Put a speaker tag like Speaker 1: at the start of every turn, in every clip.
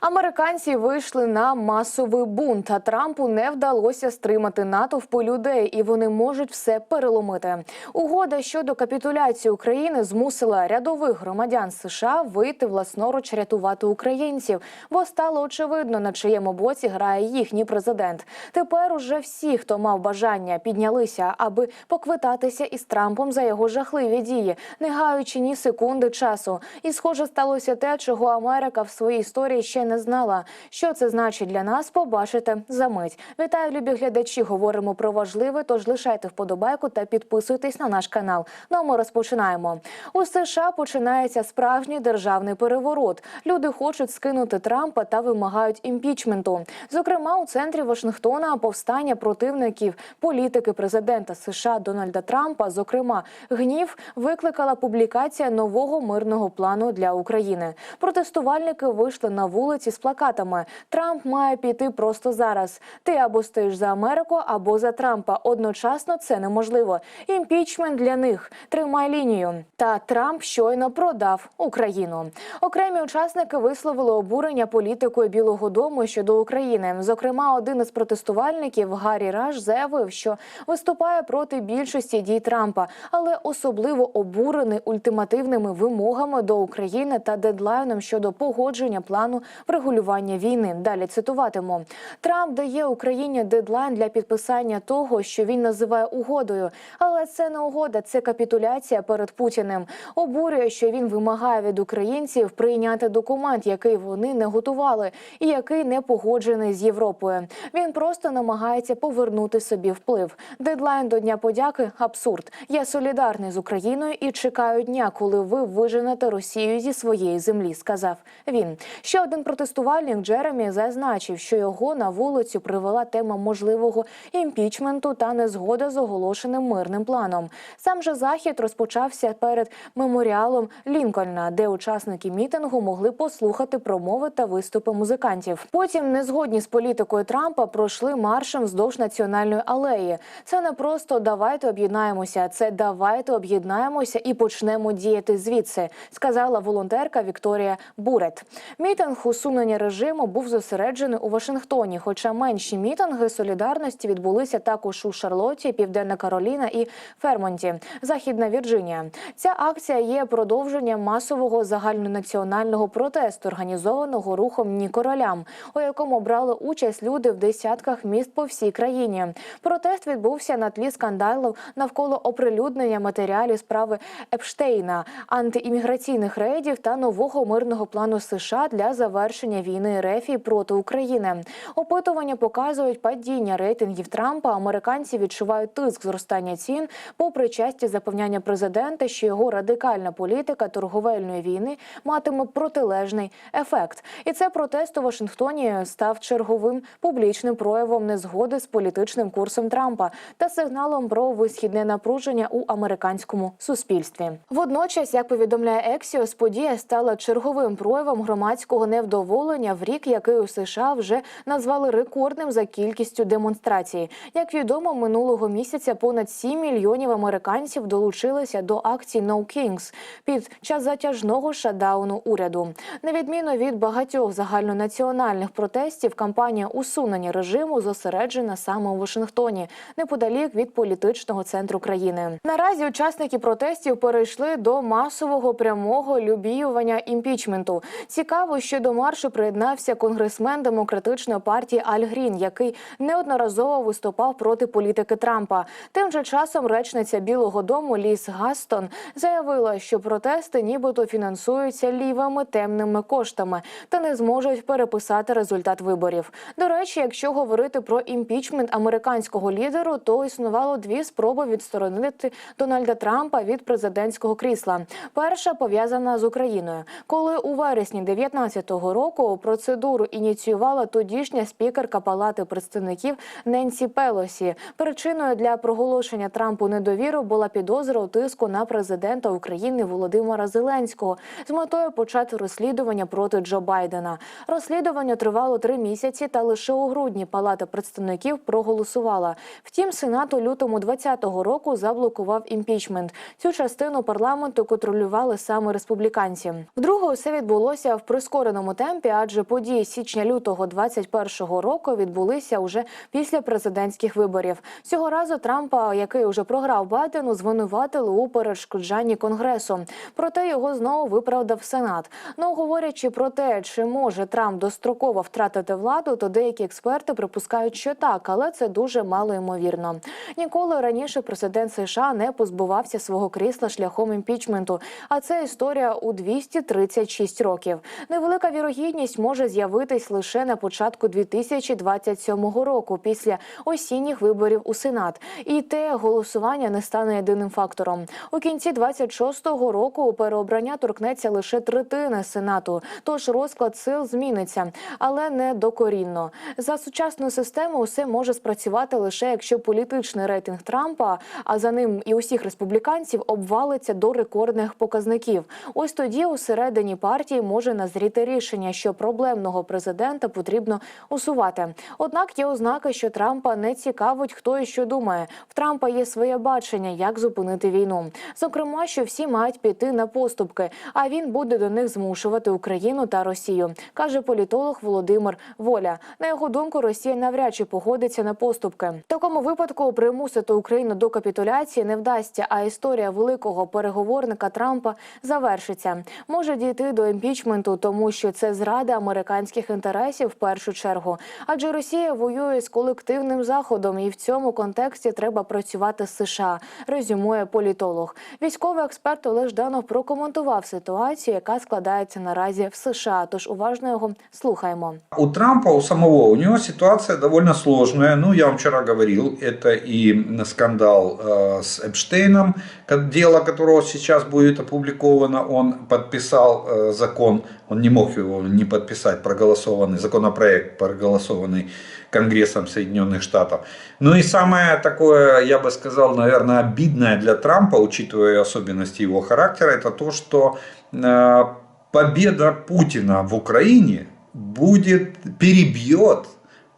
Speaker 1: Американці вийшли на масовий бунт, а Трампу не вдалося стримати натовпу людей, і вони можуть все переломити. Угода щодо капітуляції України змусила рядових громадян США вийти власноруч рятувати українців, бо стало очевидно, на чиєму боці грає їхній президент. Тепер уже всі, хто мав бажання, піднялися, аби поквитатися із Трампом за його жахливі дії, не гаючи ні секунди часу. І схоже сталося те, чого Америка в своїй історії ще не знала. Що це значить для нас? Побачите за мить. Вітаю, любі глядачі. Говоримо про важливе. Тож лишайте вподобайку та підписуйтесь на наш канал. Ну а ми розпочинаємо. У США починається справжній державний переворот. Люди хочуть скинути Трампа та вимагають імпічменту. Зокрема, у центрі Вашингтона повстання противників політики президента США Дональда Трампа. Зокрема, гнів викликала публікація нового мирного плану для України. Протестувальники вийшли на вулиці з плакатами. Трамп має піти просто зараз. Ти або стоїш за Америку, або за Трампа. Одночасно це неможливо. Імпічмент для них. Тримай лінію. Та Трамп щойно продав Україну. Окремі учасники висловили обурення політикою Білого Дому щодо України. Зокрема, один із протестувальників Гаррі Раш заявив, що виступає проти більшості дій Трампа, але особливо обурений ультимативними вимогами до України та дедлайном щодо погодження плану врегулювання війни. Далі цитуватиму Трамп дає Україні дедлайн для підписання того, що він називає угодою, але це не угода, це капітуляція перед Путіним. Обурює, що він вимагає від українців прийняти документ, який вони не готували, і який не погоджений з Європою. Він просто намагається повернути собі вплив. Дедлайн до Дня подяки абсурд. Я солідарний з Україною і чекаю дня, коли ви виженете Росію зі своєї землі. Сказав він. Ще один протестувальник Джеремі зазначив, що його на вулицю привела тема можливого імпічменту та незгода з оголошеним мирним планом. Сам же захід розпочався перед меморіалом Лінкольна, де учасники мітингу могли послухати промови та виступи музикантів. Потім незгодні з політикою Трампа пройшли маршем вздовж національної алеї. Це не просто давайте об'єднаємося, це давайте об'єднаємося і почнемо діяти звідси, сказала волонтерка Вікторія Бурет. Мітинг усунення режиму був зосереджений у Вашингтоні, хоча менші мітинги солідарності відбулися також у Шарлотті, Південна Кароліна і Фермонті, Західна Вірджинія. Ця акція є продовженням масового загальнонаціонального протесту, організованого рухом Ні королям, у якому брали участь люди в десятках міст по всій країні. Протест відбувся на тлі скандалів навколо оприлюднення матеріалів справи Епштейна, антиімміграційних рейдів та нового мирного плану США для завершення війни РФ проти України. Опитування показують падіння рейтингів Трампа. Американці відчувають тиск зростання цін, попри часті запевняння президента, що його радикальна політика торговельної війни матиме протилежний ефект. І це протест у Вашингтоні став черговим публічним проявом незгоди з політичним курсом Трампа та сигналом про висхідне напруження у американському суспільстві. Водночас, як повідомляє Ексіос, подія стала черговим проявом громадського невдоволення в рік, який у США вже назвали рекордним за кількістю демонстрацій. Як відомо, минулого місяця понад 7 мільйонів американців долучилися до акції «No Kings» під час затяжного шатдауну уряду. На відміну від багатьох загальнонаціональних протестів, кампанія усунення режиму зосереджена саме у Вашингтоні, неподалік від політичного центру країни. Наразі учасники протестів перейшли до масового прямого любіювання імпічменту. Цікаво, що до маршу приєднався конгресмен демократичної партії Аль Грін, який неодноразово виступав проти політики Трампа. Тим же часом речниця Білого Дому Ліс Гастон заявила, що протести нібито фінансуються лівими темними коштами та не зможуть переписати результат виборів. До речі, якщо говорити про імпічмент американського лідеру, то існувало дві спроби відсторонити Дональда Трампа від президентського крісла. Перша пов'язана з Україною, коли у вересні 2019 року процедуру ініціювала тодішня спікерка Палати представників Ненсі Пелосі. Причиною для проголошення Трампу недовіру була підозра у тиску на президента України Володимира Зеленського з метою почати розслідування проти Джо Байдена. Розслідування тривало три місяці, та лише у грудні Палата представників проголосувала. Втім, Сенат у лютому 2020 року заблокував імпічмент. Цю частину парламенту контролювали саме республіканці. Вдруге, усе відбулося в прискореному темпі темпі, адже події січня-лютого 21-го року відбулися уже після президентських виборів. Цього разу Трампа, який уже програв Байдену, звинуватили у перешкоджанні конгресу. Проте його знову виправдав Сенат. Ну говорячи про те, чи може Трамп достроково втратити владу, то деякі експерти припускають, що так, але це дуже мало ймовірно. Ніколи раніше президент США не позбувався свого крісла шляхом імпічменту. А це історія у 236 років. Невелика вірогідність може з'явитись лише на початку 2027 року, після осінніх виборів у Сенат. І те голосування не стане єдиним фактором. У кінці 26-го року переобрання торкнеться лише третини сенату. Тож розклад сил зміниться, але не докорінно. За сучасну систему усе може спрацювати лише якщо політичний рейтинг Трампа, а за ним і усіх республіканців, обвалиться до рекордних показників. Ось тоді усередині партії може назріти рішення, що проблемного президента потрібно усувати. Однак є ознаки, що Трампа не цікавить, хто і що думає. В Трампа є своє бачення, як зупинити війну. Зокрема, що всі мають піти на поступки, а він буде до них змушувати Україну та Росію, каже політолог Володимир Воля. На його думку, Росія навряд чи погодиться на поступки. В такому випадку примусити Україну до капітуляції не вдасться. А історія великого переговорника Трампа завершиться. Може дійти до імпічменту, тому що це зрада американських інтересів в першу чергу. Адже Росія воює з колективним заходом, і в цьому контексті треба працювати з США. Резюмує політолог. Військовий експерт Олег Жданов прокоментував ситуацію, яка складається наразі в США. Тож уважно його слухаємо.
Speaker 2: У Трампа, у самого, у него ситуация довольно сложная. Ну, я вам вчера говорил, это и скандал э, с Эпштейном, ко- дело которого сейчас будет опубликовано. Он подписал э, закон, он не мог его не подписать, проголосованный, законопроект, проголосованный Конгрессом Соединенных Штатов. Ну и самое такое, я бы сказал, наверное, обидное для Трампа, учитывая особенности его характера, это то, что э, победа Путина в Украине будет, перебьет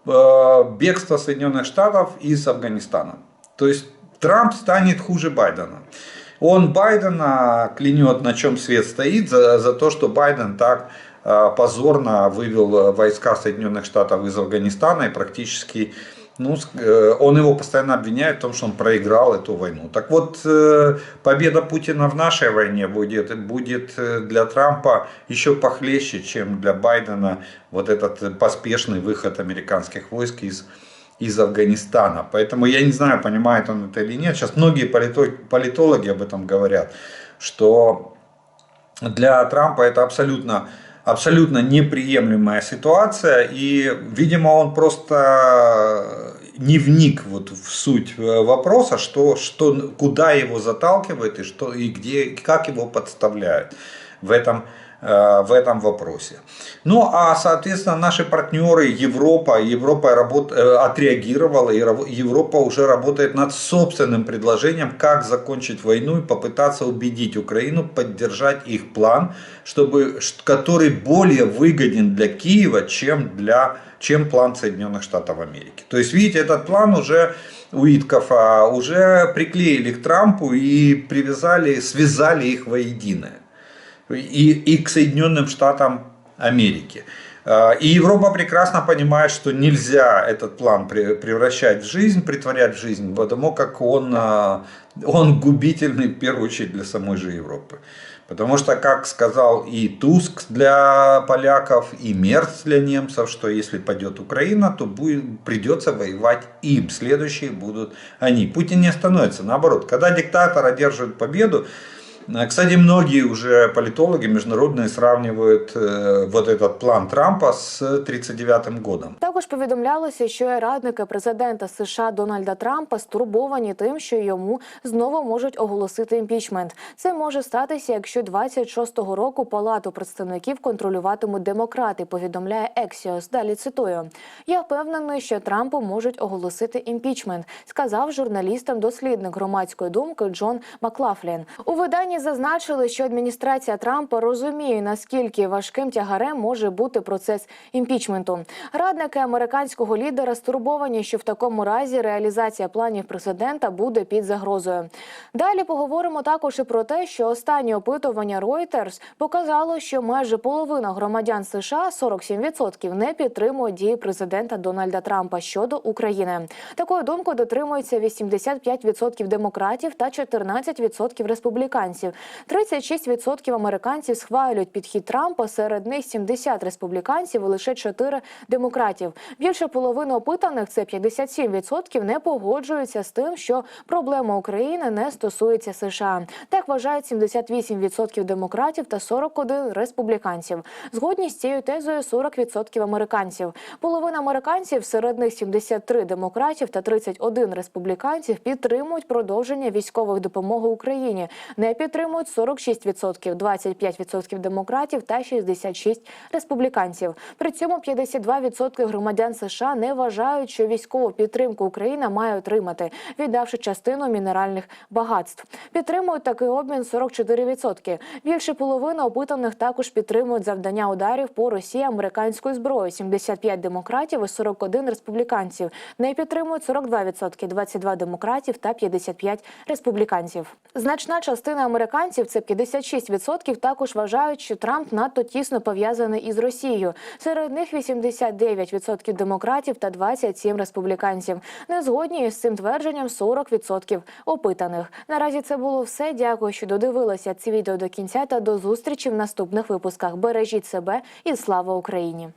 Speaker 2: э, бегство Соединенных Штатов из Афганистана. То есть Трамп станет хуже Байдена. Он Байдена клянет, на чем свет стоит, за, за то, что Байден так э, позорно вывел войска Соединенных Штатов из Афганистана и практически ну, э, он его постоянно обвиняет в том, что он проиграл эту войну. Так вот, э, победа Путина в нашей войне будет, будет э, для Трампа еще похлеще, чем для Байдена вот этот э, поспешный выход американских войск из, из Афганистана. Поэтому я не знаю, понимает он это или нет. Сейчас многие полито- политологи об этом говорят, что для Трампа это абсолютно, абсолютно неприемлемая ситуация. И, видимо, он просто не вник вот в суть э, вопроса, что, что, куда его заталкивает и, что, и где, как его подставляют в этом, в этом вопросе. Ну, а, соответственно, наши партнеры Европа, Европа работ, э, отреагировала, и Ро- Европа уже работает над собственным предложением, как закончить войну и попытаться убедить Украину поддержать их план, чтобы, который более выгоден для Киева, чем, для, чем план Соединенных Штатов Америки. То есть, видите, этот план уже у Иткофа уже приклеили к Трампу и привязали, связали их воедино и, и к Соединенным Штатам Америки. А, И Европа прекрасно понимает, что нельзя этот план пре- превращать в жизнь, притворять в жизнь, потому как он, а, он губительный в первую очередь для самой же Европы. Потому что, как сказал и Туск для поляков, и Мерц для немцев, что если пойдет Украина, то будет, придется воевать им. Следующие будут они. Путин не остановится. Наоборот, когда диктатор одерживает победу, Кстати, многие уже политологи международные сравнивают э, вот этот план Трампа с 1939 годом.
Speaker 1: Також повідомлялося, що і радники президента США Дональда Трампа стурбовані тим, що йому знову можуть оголосити імпічмент. Це може статися, якщо 26-го року Палату представників контролюватимуть демократи. Повідомляє Ексіос. Далі цитую: я впевнений, що Трампу можуть оголосити імпічмент, сказав журналістам дослідник громадської думки Джон Маклафлін. У виданні зазначили, що адміністрація Трампа розуміє наскільки важким тягарем може бути процес імпічменту. Радники американського лідера стурбовані, що в такому разі реалізація планів президента буде під загрозою. Далі поговоримо також і про те, що останнє опитування Reuters показало, що майже половина громадян США 47% не підтримують дії президента Дональда Трампа щодо України. Такою думкою дотримуються 85% демократів та 14% республіканців. 36% американців схвалюють підхід Трампа. Серед них 70 республіканців і лише 4 демократів. Більше половини опитаних це 57% не погоджуються з тим, що проблема України не стосується США. Так вважають 78% демократів та 41 республіканців. Згодні з цією тезою 40% американців. Половина американців, серед них 73 демократів та 31 республіканців підтримують продовження військової допомоги Україні. Не підтримують 46%, 25% демократів та 66 республіканців. При цьому 52% громадян США не вважають, що військову підтримку Україна має отримати, віддавши частину мінеральних багатств. Підтримують такий обмін 44%. Більше половини опитаних також підтримують завдання ударів по Росії американською зброєю. 75 демократів і 41 республіканців. Не підтримують 42%, 22 демократів та 55 республіканців. Значна частина американців, це 56%, також вважають, що Трамп надто тісно пов'язаний із Росією. Серед них 89% демократів та 27 республіканців. Не згодні із цим твердженням 40% опитаних. Наразі це було все. Дякую, що додивилися це відео до кінця та до зустрічі в наступних випусках. Бережіть себе і слава Україні!